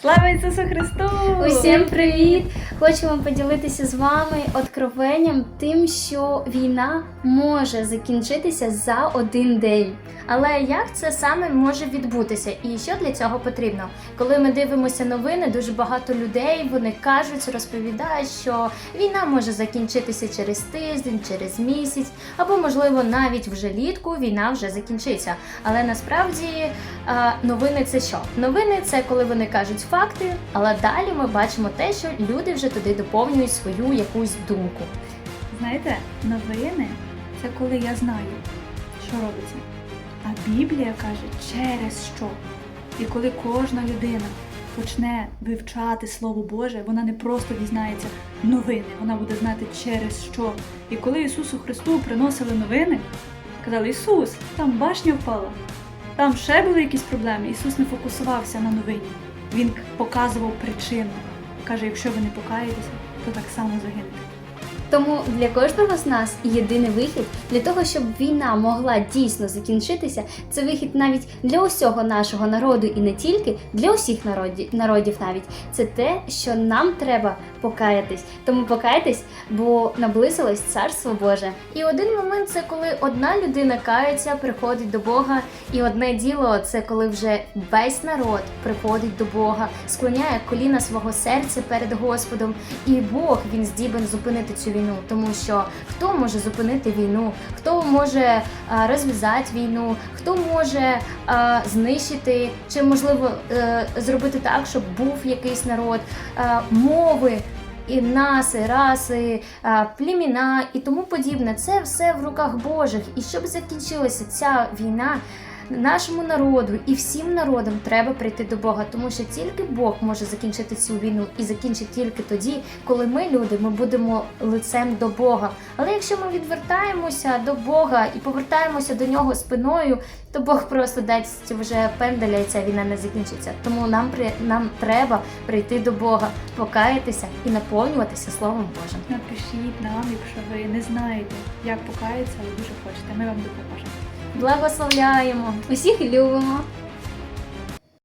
Слава Ісусу Христу! Усім привіт! Хочемо поділитися з вами откровенням тим, що війна може закінчитися за один день. Але як це саме може відбутися і що для цього потрібно? Коли ми дивимося новини, дуже багато людей вони кажуть, розповідають, що війна може закінчитися через тиждень, через місяць, або можливо навіть вже літку війна вже закінчиться. Але насправді новини це що? Новини це коли вони кажуть факти, але далі ми бачимо те, що люди вже туди доповнюють свою якусь думку. Знаєте, новини це коли я знаю, що робиться. А Біблія каже, через що. І коли кожна людина почне вивчати Слово Боже, вона не просто дізнається новини, вона буде знати через що. І коли Ісусу Христу приносили новини, казали, Ісус, там башня впала, там ще були якісь проблеми. Ісус не фокусувався на новині. Він показував причину. Каже, якщо ви не покаєтеся, то так само загинете. Тому для кожного з нас єдиний вихід для того, щоб війна могла дійсно закінчитися, це вихід навіть для усього нашого народу і не тільки для усіх народів, народів навіть це те, що нам треба покаятись. Тому покайтесь, бо наблизилось царство Боже. І один момент це коли одна людина кається, приходить до Бога, і одне діло це коли вже весь народ приходить до Бога, склоняє коліна свого серця перед Господом, і Бог він здібен зупинити цю війну, тому що хто може зупинити війну, хто може а, розв'язати війну, хто може а, знищити, чи можливо е, зробити так, щоб був якийсь народ, мови. І наси, раси, а, племіна і тому подібне. Це все в руках Божих. І щоб закінчилася ця війна, нашому народу і всім народам треба прийти до Бога, тому що тільки Бог може закінчити цю війну і закінчить тільки тоді, коли ми, люди, ми будемо лицем до Бога. Але якщо ми відвертаємося до Бога і повертаємося до нього спиною, то Бог просто дасть вже пенделя, і ця війна не закінчиться. Тому нам при нам треба прийти до Бога, покаятися і наповнюватися Словом Божим. Напишіть нам, якщо ви не знаєте, як покаятися, але дуже хочете. Ми вам допоможемо. Благословляємо! Усіх любимо!